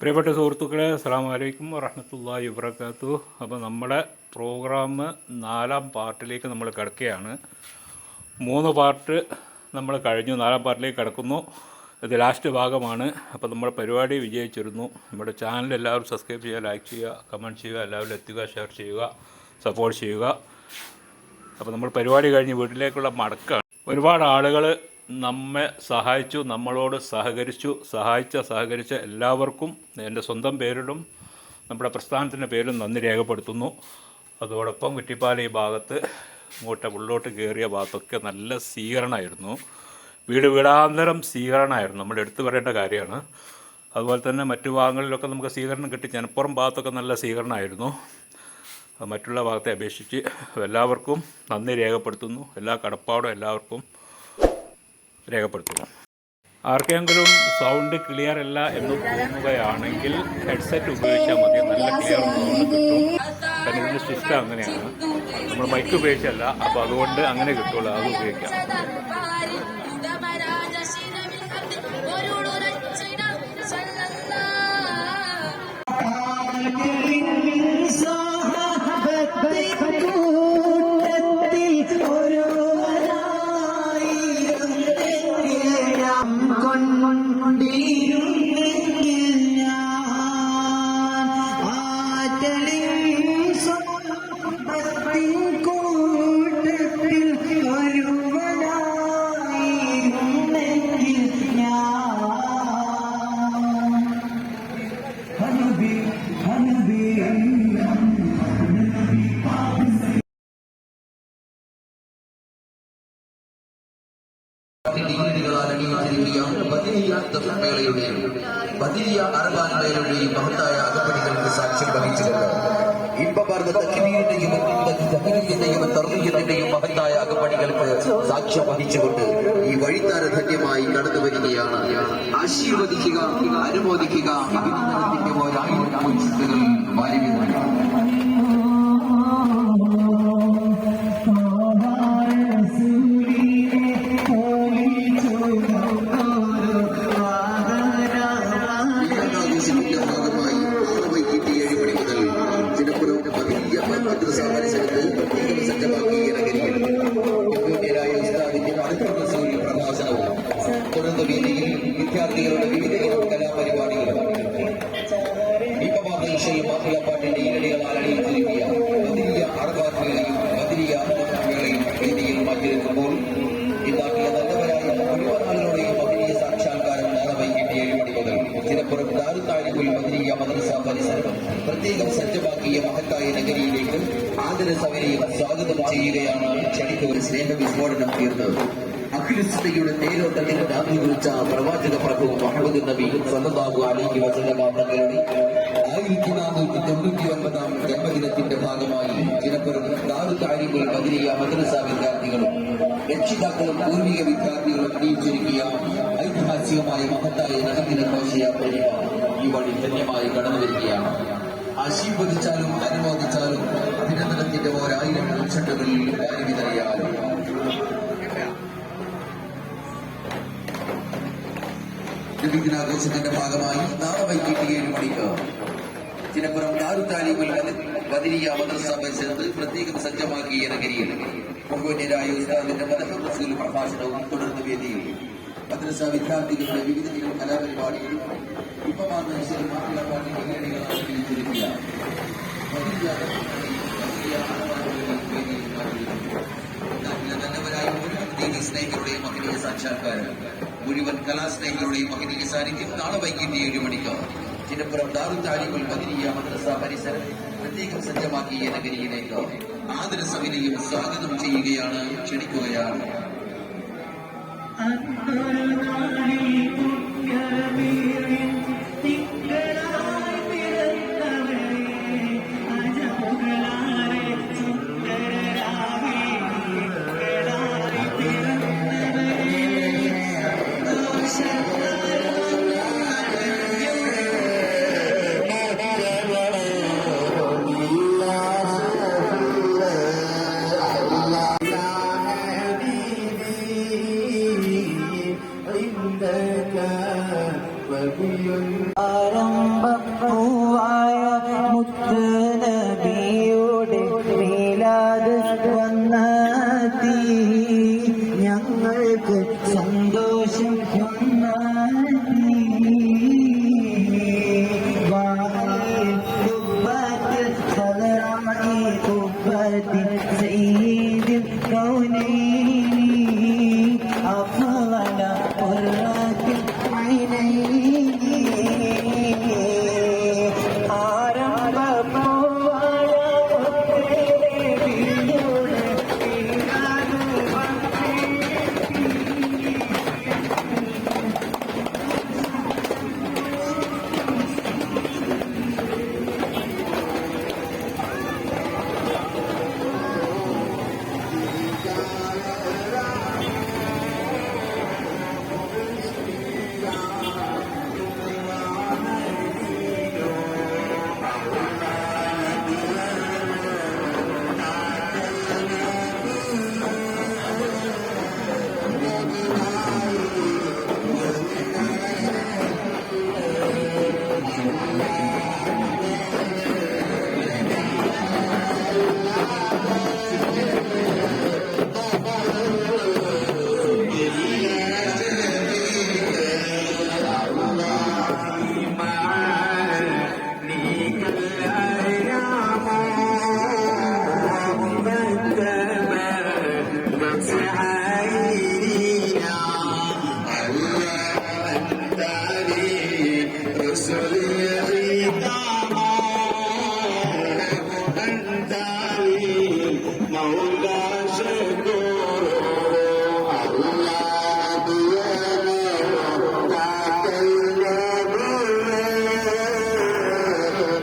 പ്രിയപ്പെട്ട സുഹൃത്തുക്കളെ അസ്സാം വലൈക്കും വറഹമത്തല്ലാ വബർക്കാത്തു അപ്പോൾ നമ്മുടെ പ്രോഗ്രാം നാലാം പാർട്ടിലേക്ക് നമ്മൾ കിടക്കുകയാണ്. മൂന്ന് പാർട്ട് നമ്മൾ കഴിഞ്ഞു നാലാം പാർട്ടിലേക്ക് കിടക്കുന്നു. ഇത് ലാസ്റ്റ് ഭാഗമാണ്. അപ്പോൾ നമ്മുടെ പരിപാടി വിജയിച്ചിരുന്നു. നമ്മുടെ ചാനൽ എല്ലാവരും സബ്സ്ക്രൈബ് ചെയ്യുക ലൈക്ക് ചെയ്യുക കമന്റ് ചെയ്യുക എല്ലാവരും എത്തുക ഷെയർ ചെയ്യുക സപ്പോർട്ട് ചെയ്യുക. അപ്പോൾ നമ്മൾ പരിപാടി കഴിഞ്ഞ് വീട്ടിലേക്കുള്ള മടക്കാണ്. ഒരുപാട് ആളുകൾ നമ്മെ സഹായിച്ചു നമ്മളോട് സഹകരിച്ചു സഹായിച്ച സഹകരിച്ച എല്ലാവർക്കും എന്റെ സ്വന്തം പേരിലും നമ്മുടെ പ്രസ്ഥാനത്തിന്റെ പേരിലും നന്ദി രേഖപ്പെടുത്തുന്നു. അതോടൊപ്പം കുറ്റിപ്പാല ഈ ഭാഗത്ത് ഇങ്ങോട്ട് ഉള്ളോട്ട് കയറിയ ഭാഗത്തൊക്കെ നല്ല സ്വീകരണമായിരുന്നു. വീട് വീടാന്തരം സ്വീകരണമായിരുന്നു. നമ്മൾ എടുത്തു പറയേണ്ട കാര്യമാണ്. അതുപോലെ തന്നെ മറ്റു ഭാഗങ്ങളിലൊക്കെ നമുക്ക് സ്വീകരണം കിട്ടി. ജനപ്പുറം ഭാഗത്തൊക്കെ നല്ല സ്വീകരണമായിരുന്നു. മറ്റുള്ള ഭാഗത്തെ അപേക്ഷിച്ച് എല്ലാവർക്കും നന്ദി രേഖപ്പെടുത്തുന്നു. എല്ലാ കടപ്പാടും എല്ലാവർക്കും രേഖപ്പെടുത്തുന്നു ആർക്കെങ്കിലും സൗണ്ട് ക്ലിയർ അല്ല എന്ന് തോന്നുകയാണെങ്കിൽ ഹെഡ്സെറ്റ് ഉപയോഗിച്ചാൽ മതി. നല്ല ക്ലിയർ കിട്ടും. ഇതിന്റെ സിസ്റ്റം അങ്ങനെയാണ്. നമ്മൾ മൈക്ക് ഉപയോഗിച്ചല്ല. അപ്പോൾ അതുകൊണ്ട് അങ്ങനെ കിട്ടുള്ളൂ അത് ഉപയോഗിക്കാം. മേളയുടെയും മഹത്തായ അകപ്പടികൾക്ക് സാക്ഷ്യം വഹിച്ചിരുന്നത് ഇമ്പമാർന്ന തഹ്ലീലിന്റെയും തർബീയത്തിന്റെയും മഹത്തായ അകപ്പടികൾക്ക് സാക്ഷ്യം വഹിച്ചുകൊണ്ട് ഈ വഴിത്താര ധന്യമായി കടന്നു വരികയാണ് ആശീർവദിക്കുക അനുമോദിക്കുക അഭിനന്ദനത്തിന്റെ ഒരായിരം മുൻസിദ്ധകൾ ಯೋಗವಾಗಿ മദിനിയ മദ്രസ പരിസരം പ്രത്യേകം സജ്ജമാക്കിയ മഹത്തായ നഗരിയിലേക്ക് ആദര സവരെയും സ്വാഗതം ചെയ്യുകയാണ് ഒരു സ്നേഹ വിസ്ഫോടനം തീർന്നത്. അഖിലിസ്തയുടെ തേരോട്ടത്തിന് രാത്രി കുറിച്ച പ്രവാചക പ്രഭു മുഹമ്മദ് നബി സല്ലല്ലാഹു അലൈഹി വസല്ലമ ആയിരത്തി നാനൂറ്റി തൊണ്ണൂറ്റി ഒൻപതാം ജന്മദിനത്തിന്റെ ഭാഗമായി ചിലപ്പുറം ദാരുത്താഴിക്കുൽ മദിനിയ മദ്രസ വിദ്യാർത്ഥികളും രക്ഷിതാക്കളും പൂർവിക വിദ്യാർത്ഥികളും അണിയിച്ചൊരുക്കിയ ഐതിഹാസികമായ മഹത്തായ നഗരദിന ഘോഷയാത്ര ഈ വഴി ധന്യമായി കടന്നു വരികയാണ്. ആശീർവദിച്ചാലും അനുമോദിച്ചാലും അഭിനന്ദനത്തിന്റെ ഒരായിരം ഉച്ചട്ടുകളിൽ വാരി വിതറിയാലും ദിനാഘോഷത്തിന്റെ ഭാഗമായി നാളെ വൈകിട്ട് ഏഴ് മണിക്ക് ചിലപ്പുറം ദാരുത്താലിമുൽ ബദിരിയ മദ്രസ പരിസരത്ത് പ്രത്യേകം സജ്ജമാക്കിയ നഗരിയിൽ പൊങ്കോന്യരായ ഉസ്താദിന്റെ മതഹസൂൽ പ്രഭാഷണവും തുടർന്ന് വേദിയിൽ മദ്രസ വിദ്യാർത്ഥികളുടെ വിവിധ ഇനം കലാപരിപാടികളും ശരി മാപ്പിള പാർട്ടി പരിപാടികളാണ് മുഴുവൻ ദീനി സ്നേഹികളുടെയും മഹനീയ സാക്ഷാത്കാരം മുഴുവൻ കലാസ്നേഹികളുടെയും മഹനീയ സാന്നിധ്യം നാളെ വൈകിട്ട് ഏഴ് മണിക്ക് ചിലപ്പുറം ദാറുത്താലിമുൽ മദ്രസ പരിസരം പ്രത്യേകം സജ്ജമാക്കിയ നഗരിയിലേക്ക് ആദരസവിനെയും സ്വാഗതം ചെയ്യുകയാണ് ക്ഷണിക്കുകയാണ് عندك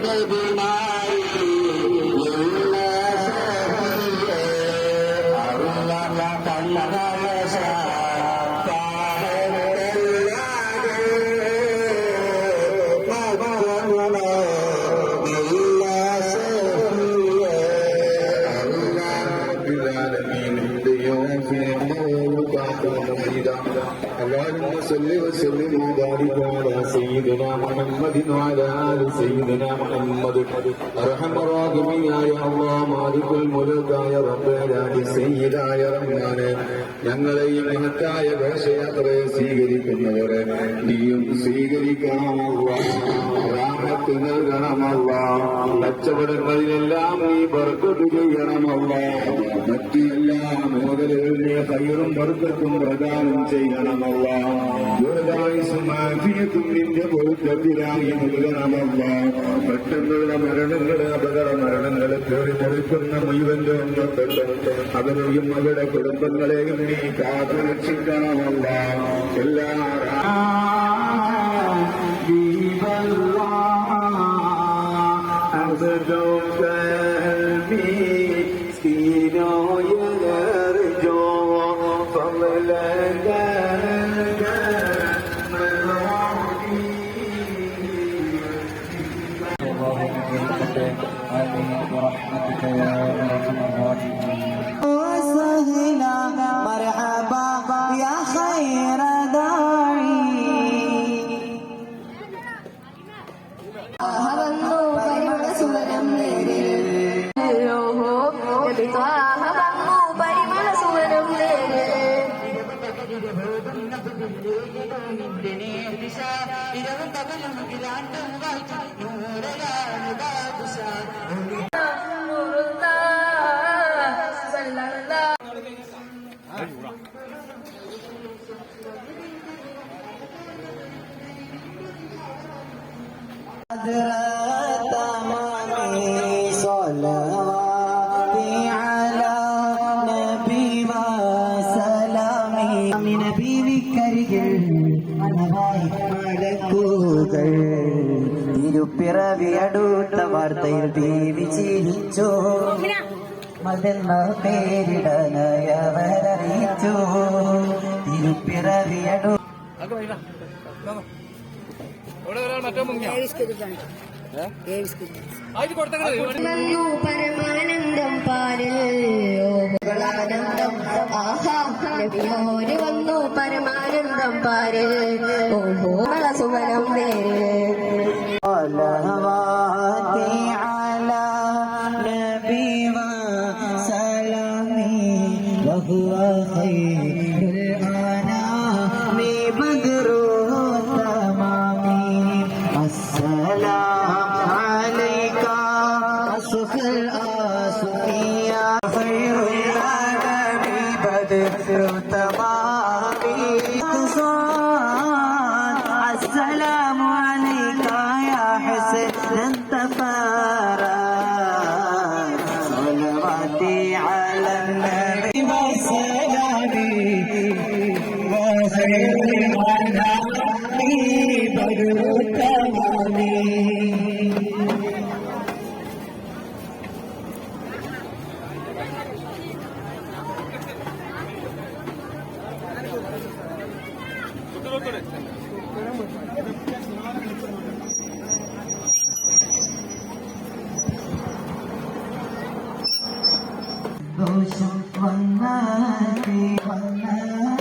baby. سيدنا محمد وعلى ال سيدنا محمد ارحم الراحمين يا الله مالك الملك يا رب العالمين സയ്യിദായ റഹ്മാനെ ഞങ്ങളെയും മഹത്തായ ഘോഷയാത്രയെ സ്വീകരിക്കുന്നവരെ നീയും സ്വീകരിക്കണമല്ല രാമത്ത് നൽകണമല്ല കച്ചവടങ്ങളിലെല്ലാം നീ ബർക്കത്ത് ചെയ്യണമല്ല മറ്റു എല്ലാ മേഖലകളിലെ ഹൈറും ബർക്കത്തും പ്രദാനം ചെയ്യണമല്ല ദുരിതായുസും ആഫിയത്തും നിന്റെ പൊരുത്തത്തിലായി നൽകണമല്ല പെട്ടെന്നുള്ള മരണങ്ങൾ അപകട മരണങ്ങളെ കയറി മുറിക്കുന്ന മുഴുവന്റെ ഒന്നപ്പെട്ടു അവരെയും അവരുടെ കുടുംബങ്ങളെയും നീ കാത്തു രക്ഷിക്കണമല്ല എല്ലാ وسهلا വാർത്തയിൽ ദേവി ചിരിച്ചു. മതെന്ന പേരിടനയവരറിയിച്ചു തിരുപ്പിറവിയടു പരമാനന്ദം പാരലാനന്ദം ആഹാ. നബിയോര് വന്നു പരമാനന്ദം പാരിൽ ഓഹോ സുവനം صلوات على نبي وسلامي وهو خير สุขวันมาที่วันนั้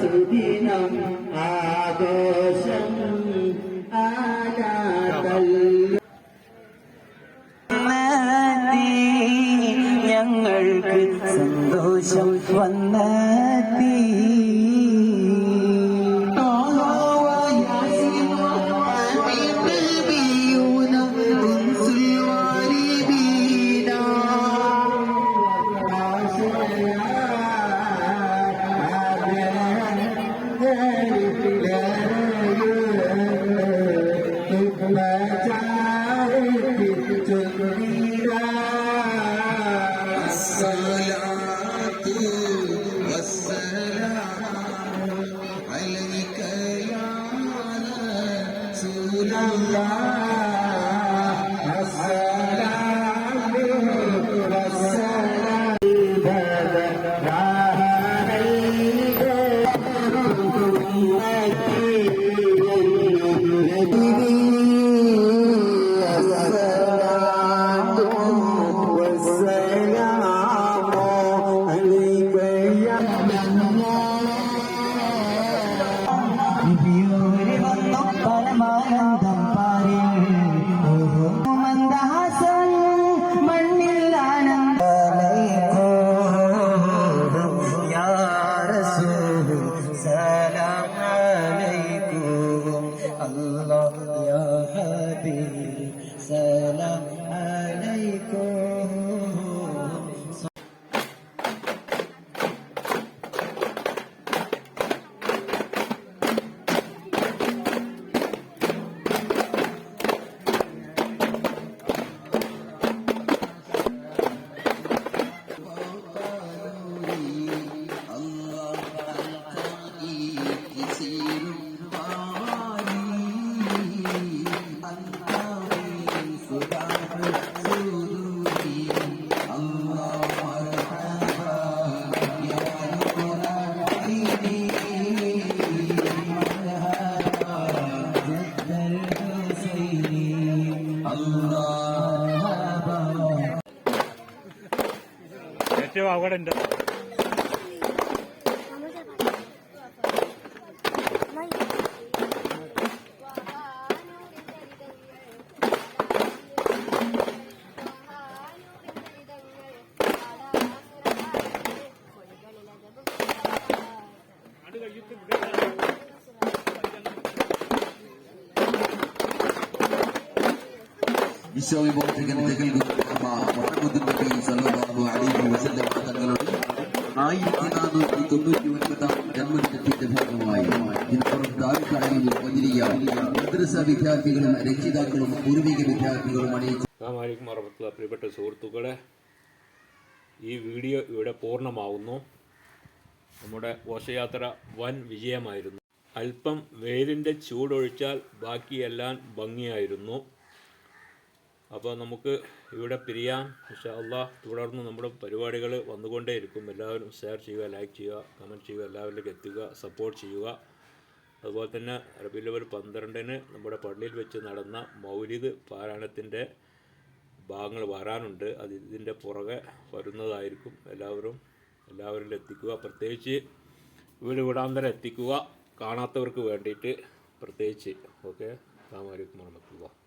सुदिनम् आदो ഏറ്റവും അപകടം സല്ലല്ലാഹു അലൈഹി വസല്ലം മദ്രസ വിദ്യാർത്ഥികളും രക്ഷിതാക്കളും പ്രിയപ്പെട്ട സുഹൃത്തുക്കളെ ഈ വീഡിയോ ഇവിടെ പൂർണമാവുന്നു. നമ്മുടെ ഘോഷയാത്ര വൻ വിജയമായിരുന്നു. അല്പം വെയിലിന്റെ ചൂടൊഴിച്ചാൽ ബാക്കിയെല്ലാം ഭംഗിയായിരുന്നു. അപ്പോൾ നമുക്ക് ഇവിടെ പിരിയാം. പക്ഷേ അള്ളാഹ് തുടർന്ന് നമ്മുടെ പരിപാടികൾ വന്നുകൊണ്ടേയിരിക്കും. എല്ലാവരും ഷെയർ ചെയ്യുക ലൈക്ക് ചെയ്യുക കമന്റ് ചെയ്യുക എല്ലാവരിലേക്ക് എത്തുക സപ്പോർട്ട് ചെയ്യുക. അതുപോലെ തന്നെ അറബി ലെവൽ പന്ത്രണ്ടിന് നമ്മുടെ പള്ളിയിൽ വെച്ച് നടന്ന മൗലിദ് പാരായണത്തിന്റെ ഭാഗങ്ങൾ വരാനുണ്ട്. അത് ഇതിന്റെ പുറകെ വരുന്നതായിരിക്കും. എല്ലാവരും എല്ലാവരിലും എത്തിക്കുക. പ്രത്യേകിച്ച് വീട് വിടാന്തരം എത്തിക്കുക. കാണാത്തവർക്ക് വേണ്ടിയിട്ട് പ്രത്യേകിച്ച്. ഓക്കെ അസ്സാം വലൈക്കും വർഹമത്തുള്ള